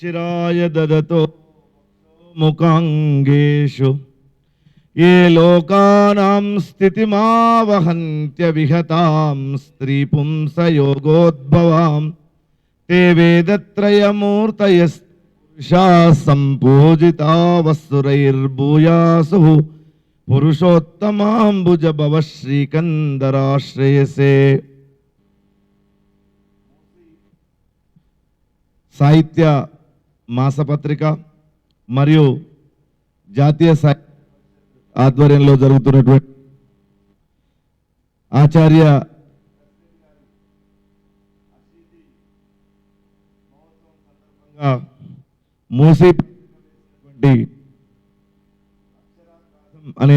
शिराय ददतो मुकांगेशु ये लोकानां स्थितिमावहन्त्यविहतां स्त्रीपुंसयोगोद्भवां। ते वेदत्रयमूर्तयस्पुरुषा सम्पूजिता वसुरैर्भूयासुः पुरुषोत्तमाम्बुजभवः श्रीकन्दराश्रयसे साहित्य మాసపత్రిక మరియు జాతీయ సాహిత్య ఆధ్వర్యంలో జరుగుతున్నటువంటి ఆచార్య మూసి అనే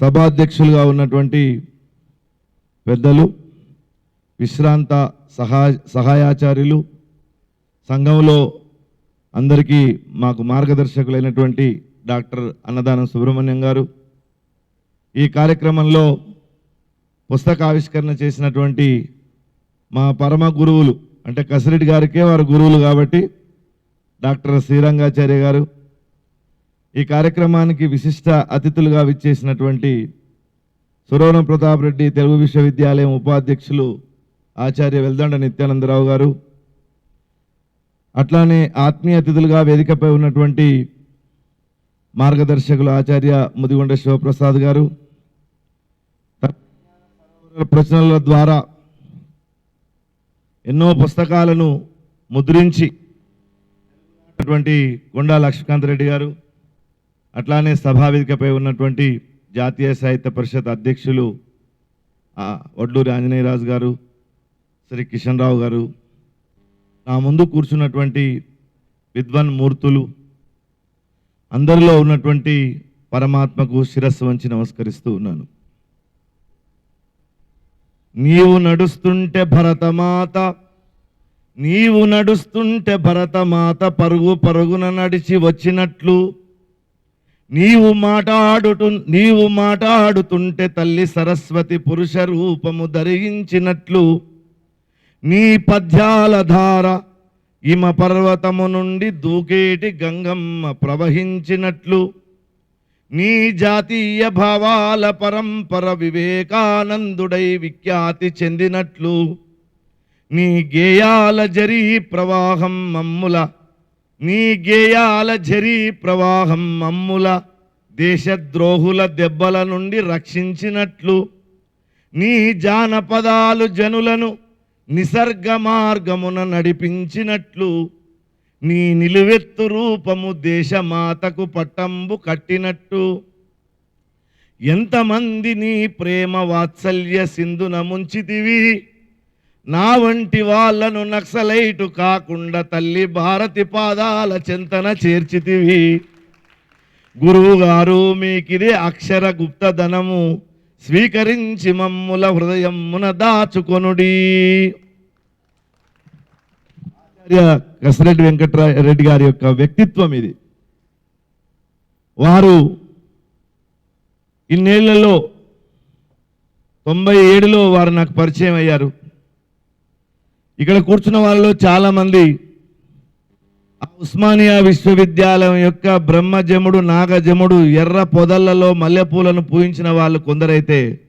సభాధ్యక్షులుగా ఉన్నటువంటి పెద్దలు విశ్రాంత సహాయ సహాయాచార్యులు. సంఘంలో అందరికీ మాకు మార్గదర్శకులైనటువంటి డాక్టర్ అన్నదానం సుబ్రహ్మణ్యం గారు. ఈ కార్యక్రమంలో పుస్తక ఆవిష్కరణ చేసినటువంటి మా పరమ గురువులు అంటే కసిరెడ్డి గారికే వారు గురువులు కాబట్టి డాక్టర్ శ్రీరంగాచార్య గారు ఈ కార్యక్రమానికి విశిష్ట అతిథులుగా విచ్చేసినటువంటి సురవరం ప్రతాప్ రెడ్డి తెలుగు విశ్వవిద్యాలయం ఉపాధ్యక్షులు ఆచార్య వెల్దండ నిత్యానందరావు గారు అట్లానే ఆత్మీయ అతిథులుగా వేదికపై ఉన్నటువంటి మార్గదర్శకులు ఆచార్య ముదిగొండ శివప్రసాద్ గారు ప్రశ్నల ద్వారా ఎన్నో పుస్తకాలను ముద్రించి అటువంటి కొండా లక్ష్మీకాంత్ రెడ్డి గారు అట్లానే సభావేదికపై ఉన్నటువంటి జాతీయ సాహిత్య పరిషత్ అధ్యక్షులు ఆ, వడ్లూరి ఆంజనేయరాజు గారు శ్రీ కిషన్ రావు గారు నా ముందు కూర్చున్నటువంటి విద్వాన్ మూర్తులు అందరిలో ఉన్నటువంటి పరమాత్మకు శిరస్సు వంచి నమస్కరిస్తూ ఉన్నాను. నీవు నడుస్తుంటే భరతమాత నీవు నడుస్తుంటే భరతమాత పరుగు పరుగున నడిచి వచ్చినట్లు నీవు మాట్లాడుటు నీవు మాట్లాడుతుంటే తల్లి సరస్వతి పురుష రూపము ధరించినట్లు నీ పద్యాల ధార ఇమ పర్వతము నుండి దూకేటి గంగమ్మ ప్రవహించినట్లు నీ జాతీయ భావాల పరంపర వివేకానందుడై విఖ్యాతి చెందినట్లు నీ గేయాల జరీ ప్రవాహం మమ్ముల నీ గేయాల జరీ ప్రవాహం మమ్ముల దేశద్రోహుల దెబ్బల నుండి రక్షించినట్లు నీ జానపదాలు జనులను నిసర్గ మార్గమున నడిపించినట్లు నీ నిలువెత్తు రూపము దేశమాతకు పట్టంబు కట్టినట్టు. ఎంతమంది నీ ప్రేమ వాత్సల్య సింధున ముంచితివి. నా వంటి వాళ్ళను నక్సలైటు కాకుండా తల్లి భారతి పాదాల చెంతన చేర్చితివి. గురువు గారు మీకిదే అక్షర గుప్తధనము. స్వీకరించి మమ్ముల హృదయమున దాచుకొనుడి. ఆచార్య కసిరెడ్డి వెంకటరెడ్డి రెడ్డి గారి యొక్క వ్యక్తిత్వం ఇది. వారు ఇన్నేళ్ళలో తొంభై ఏడులో వారు నాకు పరిచయం అయ్యారు. ఇక్కడ కూర్చున్న వాళ్ళలో చాలామంది ఆ ఉస్మానియా విశ్వవిద్యాలయం యొక్క బ్రహ్మజముడు నాగజముడు ఎర్ర పొదలలో మల్లెపూలను పూయించిన వాళ్ళు కొందరైతే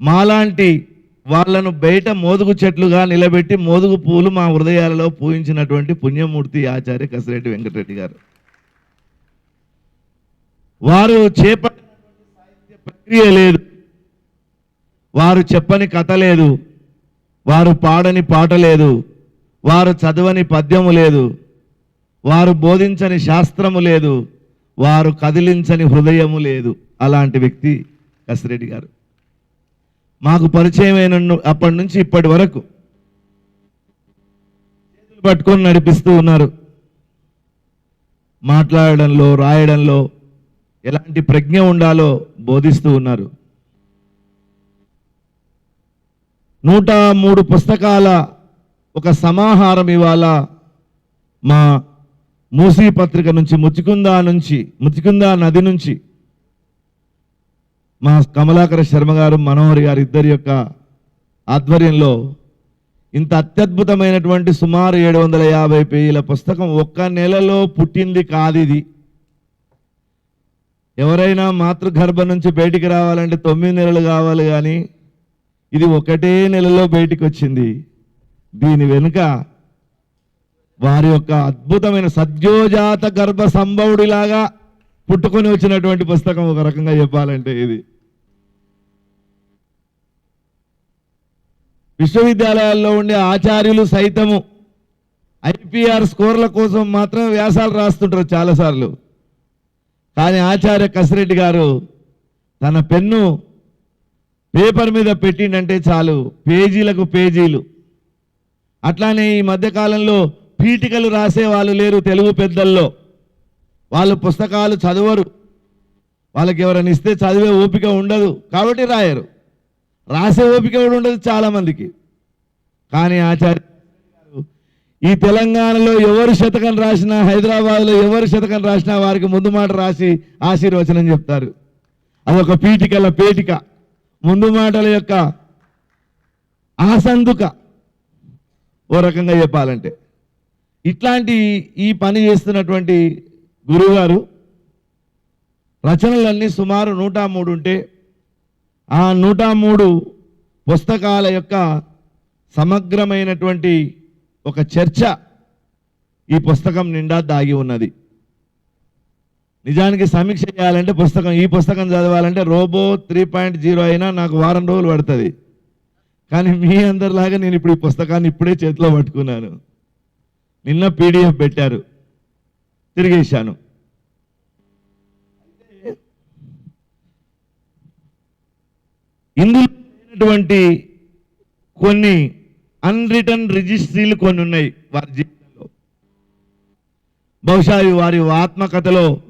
మాలాంటి వాళ్ళను బయట మోదుగు చెట్లుగా నిలబెట్టి మోదుగు పూలు మా హృదయాలలో పూయించినటువంటి పుణ్యమూర్తి ఆచార్య కసిరెడ్డి వెంకటరెడ్డి గారు. వారు చేపట్టిన ప్రక్రియ లేదు. వారు చెప్పని కథ లేదు. వారు పాడని పాట లేదు. వారు చదవని పద్యము లేదు. వారు బోధించని శాస్త్రము లేదు వారు కదిలించని హృదయము లేదు అలాంటి వ్యక్తి కసిరెడ్డి గారు. మాకు పరిచయమైన అప్పటి నుంచి ఇప్పటి వరకు చేతులు పట్టుకొని నడిపిస్తూ ఉన్నారు. మాట్లాడడంలో రాయడంలో ఎలాంటి ప్రజ్ఞ ఉండాలో బోధిస్తూ ఉన్నారు. నూట మూడు పుస్తకాల ఒక సమాహారం ఇవాళ మా మూసీ పత్రిక నుంచి ముచికుందా నుంచి ముచికుందా నది నుంచి. మా కమలాకర శర్మ గారు మనోహరి గారు ఇద్దరి యొక్క ఆధ్వర్యంలో ఇంత అత్యద్భుతమైనటువంటి సుమారు ఏడు వందల యాభై పేజీల పుస్తకం ఒక్క నెలలో పుట్టింది కాదు ఇది. ఎవరైనా మాతృగర్భం నుంచి బయటికి రావాలంటే తొమ్మిది నెలలు కావాలి కానీ ఇది ఒకటే నెలలో బయటికి వచ్చింది. దీని వెనుక వారి యొక్క అద్భుతమైన సద్యోజాత గర్భ సంభవుడిలాగా పుట్టుకొని వచ్చినటువంటి పుస్తకం ఒక రకంగా చెప్పాలంటే ఇది. విశ్వవిద్యాలయాల్లో ఉండే ఆచార్యులు సైతము ఐపీఆర్ స్కోర్ల కోసం మాత్రం వ్యాసాలు రాస్తుంటారు చాలాసార్లు. కానీ ఆచార్య కసిరెడ్డి గారు తన పెన్ను పేపర్ మీద పెట్టిండంటే చాలు పేజీలకు పేజీలు. అట్లానే ఈ మధ్యకాలంలో పీఠికలు రాసే వాళ్ళు లేరు తెలుగు పెద్దల్లో. వాళ్ళు పుస్తకాలు చదవరు. వాళ్ళకి ఎవరైనా ఇస్తే చదివే ఓపిక ఉండదు కాబట్టి రాయరు. రాసే ఓపిక కూడా ఉండదు చాలామందికి. కానీ ఆచార్య ఈ తెలంగాణలో ఎవరు శతకం రాసినా హైదరాబాద్లో ఎవరు శతకం రాసినా వారికి ముందు మాట రాసి ఆశీర్వచనం చెప్తారు. అదొక పీఠికల పేటిక. ముందు మాటల యొక్క ఆసందుక. ఓ రకంగా చెప్పాలంటే. ఇట్లాంటి ఈ పని చేస్తున్నటువంటి గురువుగారు రచనలన్నీ సుమారు నూట మూడు ఉంటే ఆ నూట మూడు పుస్తకాల యొక్క సమగ్రమైనటువంటి ఒక చర్చ ఈ పుస్తకం నిండా దాగి ఉన్నది. నిజానికి సమీక్ష చేయాలంటే పుస్తకం ఈ పుస్తకం చదవాలంటే రోబో త్రీ పాయింట్ జీరో అయినా నాకు వారం రోజులు పడుతుంది. కానీ మీ అందరిలాగా నేను ఇప్పుడు ఈ పుస్తకాన్ని ఇప్పుడే చేతిలో పట్టుకున్నాను. నిన్న పీడిఎఫ్ పెట్టారు. తిరిగేశాను. ఇందులో లేనటువంటి కొన్ని అన్రిటర్న్ రిజిస్ట్రీలు కొన్ని ఉన్నాయి వారి జీవితంలో. బహుశా వారి ఆత్మకథలో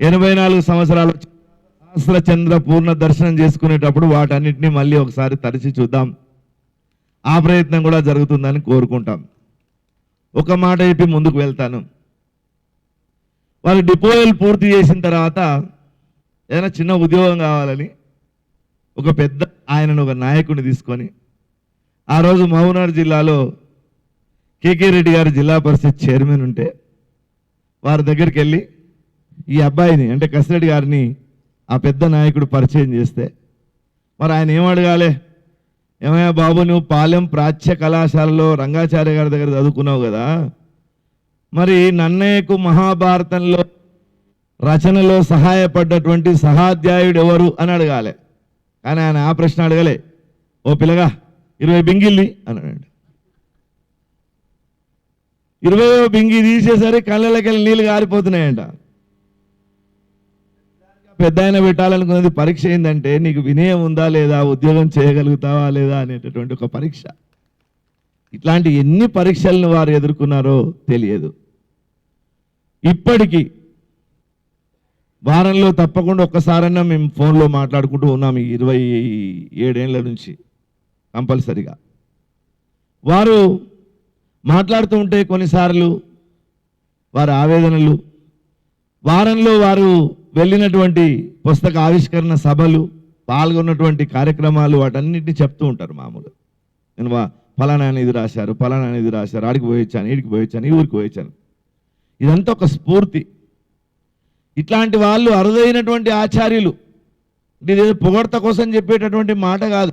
ఎనభై నాలుగు సంవత్సరాలు సహస్ర చంద్ర పూర్ణ దర్శనం చేసుకునేటప్పుడు వాటన్నిటిని మళ్ళీ ఒకసారి తరిచి చూద్దాం. ఆ ప్రయత్నం కూడా జరుగుతుందని కోరుకుంటాం. ఒక మాట చెప్పి ముందుకు వెళ్తాను. వాళ్ళు డిపోయలు పూర్తి చేసిన తర్వాత ఏదైనా చిన్న ఉద్యోగం కావాలని ఒక పెద్ద ఆయనను ఒక నాయకుడిని తీసుకొని ఆ రోజు మహబూబ్నగర్ జిల్లాలో కేకే రెడ్డి గారు జిల్లా పరిషత్ చైర్మన్ ఉంటే వారి దగ్గరికి వెళ్ళి ఈ అబ్బాయిని అంటే కసిరెడ్డి గారిని ఆ పెద్ద నాయకుడు పరిచయం చేస్తే మరి ఆయన ఏం అడగాలి? ఏమయ్యా బాబు నువ్వు పాలెం ప్రాచ్య కళాశాలలో రంగాచార్య గారి దగ్గర చదువుకున్నావు కదా? మరి నన్నయ్యకు మహాభారతంలో రచనలో సహాయపడ్డటువంటి సహాధ్యాయుడు ఎవరు అని అడగాలి. కానీ ఆయన ఆ ప్రశ్న అడగలే. ఓ పిల్లగా ఇరవై బింగిల్లి అన్నాడు. ఇరవై బింగి తీసేసరికి కళ్ళకెళ్ళి నీళ్ళు గారిపోతున్నాయంట. పెద్ద ఆయన పెట్టాలనుకున్నది పరీక్ష ఏంటంటే నీకు వినయం ఉందా లేదా ఉద్యోగం చేయగలుగుతావా లేదా అనేటటువంటి ఒక పరీక్ష. ఇట్లాంటి ఎన్ని పరీక్షలను వారు ఎదుర్కొన్నారో తెలియదు. ఇప్పటికీ వారంలో తప్పకుండా ఒక్కసారన్నా మేము ఫోన్లో మాట్లాడుకుంటూ ఉన్నాము ఇరవై ఏడేళ్ళ నుంచి కంపల్సరిగా. వారు మాట్లాడుతూ ఉంటే కొన్నిసార్లు వారి ఆవేదనలు వారంలో వారు వెళ్ళినటువంటి పుస్తక ఆవిష్కరణ సభలు పాల్గొన్నటువంటి కార్యక్రమాలు వాటన్నిటిని చెప్తూ ఉంటారు మామూలు. నేను వా- ఫలానా ఇది రాశారు ఫలానా ఇది రాశారు ఆడికి పోయొచ్చాను ఈడికి పోయొచ్చాను ఈ ఊరికి పోయొచ్చాను. ఇదంతా ఒక స్ఫూర్తి. ఇట్లాంటి వాళ్ళు అరుదైనటువంటి ఆచార్యులు. ఇదేదో పొగడ్త కోసం చెప్పేటటువంటి మాట కాదు.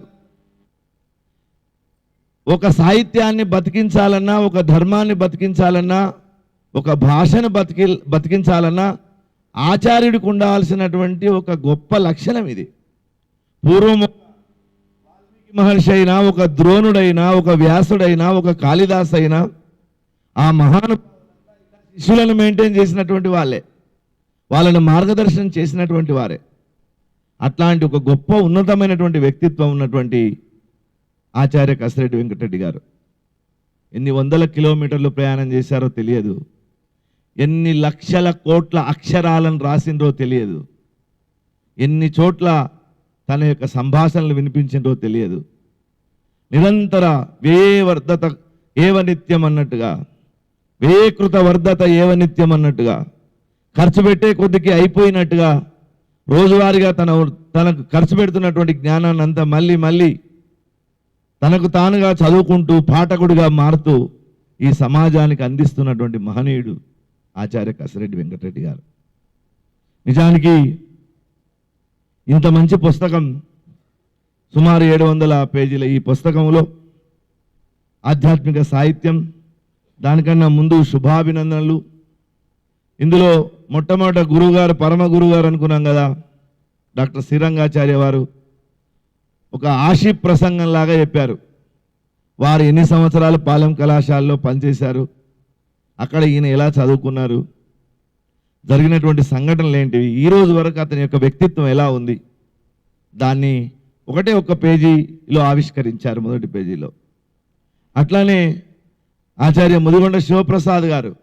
ఒక సాహిత్యాన్ని బతికించాలన్నా ఒక ధర్మాన్ని బతికించాలన్నా ఒక భాషను బతికి బతికించాలన్నా ఆచార్యుడికి ఉండాల్సినటువంటి ఒక గొప్ప లక్షణం ఇది. పూర్వం వాల్మీకి మహర్షి అయినా ఒక ద్రోణుడైనా ఒక వ్యాసుడైనా ఒక కాళిదాస్ అయినా ఆ మహాను శిష్యులను మెయింటైన్ చేసినటువంటి వాళ్ళే. వాళ్ళని మార్గదర్శనం చేసినటువంటి వారే. అట్లాంటి ఒక గొప్ప ఉన్నతమైనటువంటి వ్యక్తిత్వం ఉన్నటువంటి ఆచార్య కసిరెడ్డి వెంకటరెడ్డి గారు. ఎన్ని వందల కిలోమీటర్లు ప్రయాణం చేశారో తెలియదు. ఎన్ని లక్షల కోట్ల అక్షరాలను రాసిండ్రో తెలియదు. ఎన్ని చోట్ల తన యొక్క సంభాషణలు వినిపించిండ్రో తెలియదు. నిరంతర వేవర్ధత వర్ధత ఏవ నిత్యం అన్నట్టుగా వేకృత వర్ధత ఏవ నిత్యం అన్నట్టుగా ఖర్చు పెట్టే కొద్దికి అయిపోయినట్టుగా రోజువారీగా తన తనకు ఖర్చు పెడుతున్నటువంటి జ్ఞానాన్ని అంతా మళ్ళీ మళ్ళీ తనకు తానుగా చదువుకుంటూ పాఠకుడిగా మారుతూ ఈ సమాజానికి అందిస్తున్నటువంటి మహనీయుడు ఆచార్య కసిరెడ్డి వెంకటరెడ్డి గారు. నిజానికి ఇంత మంచి పుస్తకం సుమారు ఏడు వందల పేజీల ఈ పుస్తకంలో ఆధ్యాత్మిక సాహిత్యం దానికన్నా ముందు శుభాభినందనలు. ఇందులో మొట్టమొదట గురువుగారు పరమ గురువుగారు అనుకున్నాం కదా డాక్టర్ శ్రీరంగాచార్య వారు ఒక ఆశీ ప్రసంగంలాగా చెప్పారు. వారు ఎన్ని సంవత్సరాలు పాలెం కళాశాలలో పనిచేశారు? అక్కడ ఈయన ఎలా చదువుకున్నారు? జరిగినటువంటి సంఘటనలు ఏంటివి? ఈ రోజు వరకు అతని యొక్క వ్యక్తిత్వం ఎలా ఉంది? దాన్ని ఒకటే ఒక పేజీలో ఆవిష్కరించారు మొదటి పేజీలో. అట్లానే ఆచార్య ముదిగొండ శివప్రసాద్ గారు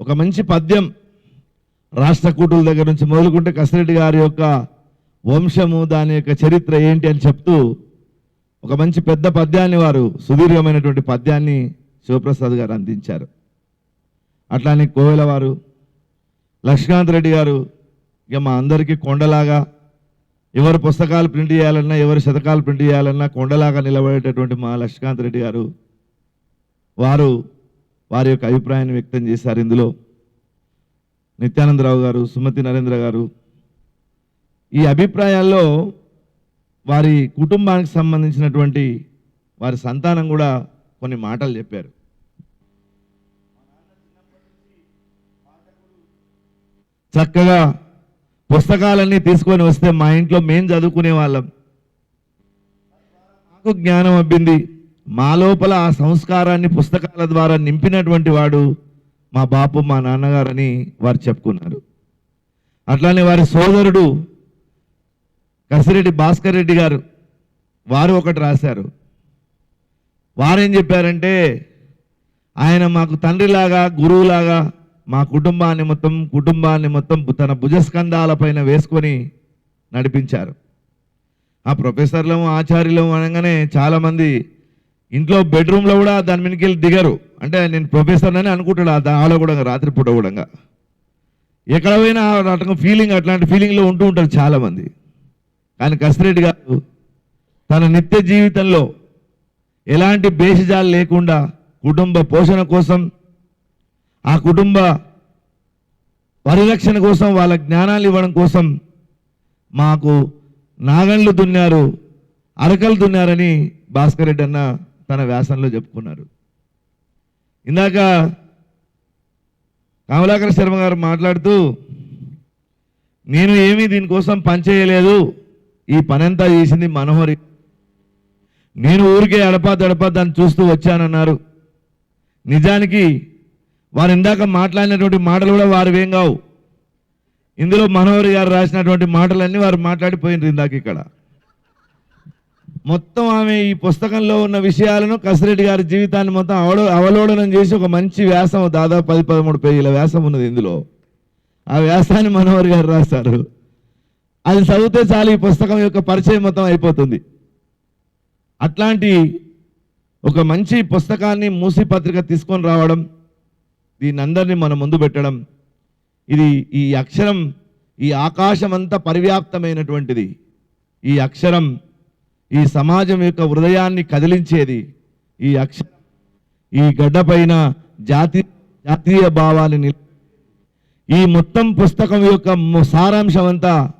ఒక మంచి పద్యం రాష్ట్రకూటుల దగ్గర నుంచి మొదలుకుంటే కసిరెడ్డి గారి యొక్క వంశము దాని యొక్క చరిత్ర ఏంటి అని చెప్తూ ఒక మంచి పెద్ద పద్యాన్ని వారు సుదీర్ఘమైనటువంటి పద్యాన్ని శివప్రసాద్ గారు అందించారు. అట్లానే కోవెల వారు లక్ష్మీకాంత్ రెడ్డి గారు ఇక మా అందరికీ కొండలాగా ఎవరు పుస్తకాలు ప్రింట్ చేయాలన్నా ఎవరు శతకాలు ప్రింట్ చేయాలన్నా కొండలాగా నిలబడేటటువంటి మా లక్ష్మీకాంత్ రెడ్డి గారు వారు వారి యొక్క అభిప్రాయాన్ని వ్యక్తం చేశారు ఇందులో. నిత్యానందరావు గారు సుమతి నరేంద్ర గారు ఈ అభిప్రాయాల్లో వారి కుటుంబానికి సంబంధించినటువంటి వారి సంతానం కూడా కొన్ని మాటలు చెప్పారు. చక్కగా పుస్తకాలన్నీ తీసుకొని వస్తే మా ఇంట్లో మేం చదువుకునే వాళ్ళం మాకు జ్ఞానం అబ్బింది. మా లోపల ఆ సంస్కారాన్ని పుస్తకాల ద్వారా నింపినటువంటి వాడు మా బాపు మా నాన్నగారని వారు చెప్పుకున్నారు. అట్లానే వారి సోదరుడు కసిరెడ్డి భాస్కర్ రెడ్డి గారు వారు ఒకటి రాశారు. వారేం చెప్పారంటే ఆయన మాకు తండ్రిలాగా గురువులాగా మా కుటుంబాన్ని మొత్తం కుటుంబాన్ని మొత్తం తన భుజస్కంధాల పైన వేసుకొని నడిపించారు. ఆ ప్రొఫెసర్లము ఆచార్యులము అనగానే చాలామంది ఇంట్లో బెడ్రూమ్లో కూడా దాని మీదకి వెళ్ళి దిగరు. అంటే నేను ప్రొఫెసర్ అని అనుకుంటాడు ఆ కూడా రాత్రిపూట కూడా ఎక్కడ పోయినా అట్లా ఫీలింగ్ అట్లాంటి ఫీలింగ్లో ఉంటూ ఉంటారు చాలామంది. కానీ కసిరెడ్డి గారు తన నిత్య జీవితంలో ఎలాంటి భేషజాలు లేకుండా కుటుంబ పోషణ కోసం ఆ కుటుంబ పరిరక్షణ కోసం వాళ్ళ జ్ఞానాలు ఇవ్వడం కోసం మాకు నాగళ్ళు దున్నారు అరకలు దున్నారని భాస్కర్ రెడ్డి అన్న తన వ్యాసంలో చెప్పుకున్నారు. ఇందాక కమలాకర శర్మ గారు మాట్లాడుతూ నేను ఏమీ దీనికోసం పనిచేయలేదు ఈ పనంతా చేసింది మనోహరి. నేను ఊరికే అడపా దడపా దాన్ని చూస్తూ వచ్చానన్నారు. నిజానికి వారు ఇందాక మాట్లాడినటువంటి మాటలు కూడా వారు ఏం కావు. ఇందులో మనోహర్ గారు రాసినటువంటి మాటలన్నీ వారు మాట్లాడిపోయింది ఇందాక ఇక్కడ. మొత్తం ఆమె ఈ పుస్తకంలో ఉన్న విషయాలను కసిరెడ్డి గారి జీవితాన్ని మొత్తం అవలో అవలోడనం చేసి ఒక మంచి వ్యాసం దాదాపు పది పదమూడు పేజీల వ్యాసం ఉన్నది ఇందులో. ఆ వ్యాసాన్ని మనోహర్ గారు రాస్తారు అది చదివితే చాలు ఈ పుస్తకం యొక్క పరిచయం మొత్తం అయిపోతుంది. అట్లాంటి ఒక మంచి పుస్తకాన్ని మూసి పత్రిక తీసుకొని రావడం దీన్ని అందరినీ మన ముందు పెట్టడం ఇది ఈ అక్షరం ఈ ఆకాశం అంతా పరివ్యాప్తమైనటువంటిది ఈ అక్షరం ఈ సమాజం యొక్క హృదయాన్ని కదిలించేది. ఈ అక్షరం ఈ గడ్డపైన జాతి జాతీయ భావాన్ని ఈ మొత్తం పుస్తకం యొక్క సారాంశం అంతా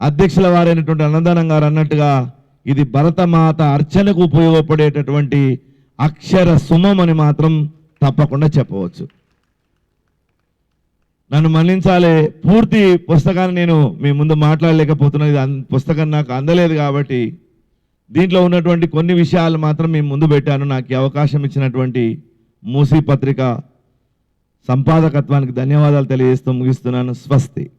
అధ్యక్షుల వారైనటువంటి అన్నదానం గారు అన్నట్టుగా ఇది భరతమాత అర్చనకు ఉపయోగపడేటటువంటి అక్షర సుమం అని మాత్రం తప్పకుండా చెప్పవచ్చు. నన్ను మన్నించాలి. పూర్తి పుస్తకాన్ని నేను మీ ముందు మాట్లాడలేకపోతున్నాను. ఇది అన్- పుస్తకం నాకు అందలేదు కాబట్టి దీంట్లో ఉన్నటువంటి కొన్ని విషయాలు మాత్రం మీ ముందు పెట్టాను. నాకు అవకాశం ఇచ్చినటువంటి మూసీ పత్రిక సంపాదకత్వానికి ధన్యవాదాలు తెలియజేస్తూ ముగిస్తున్నాను. స్వస్తి.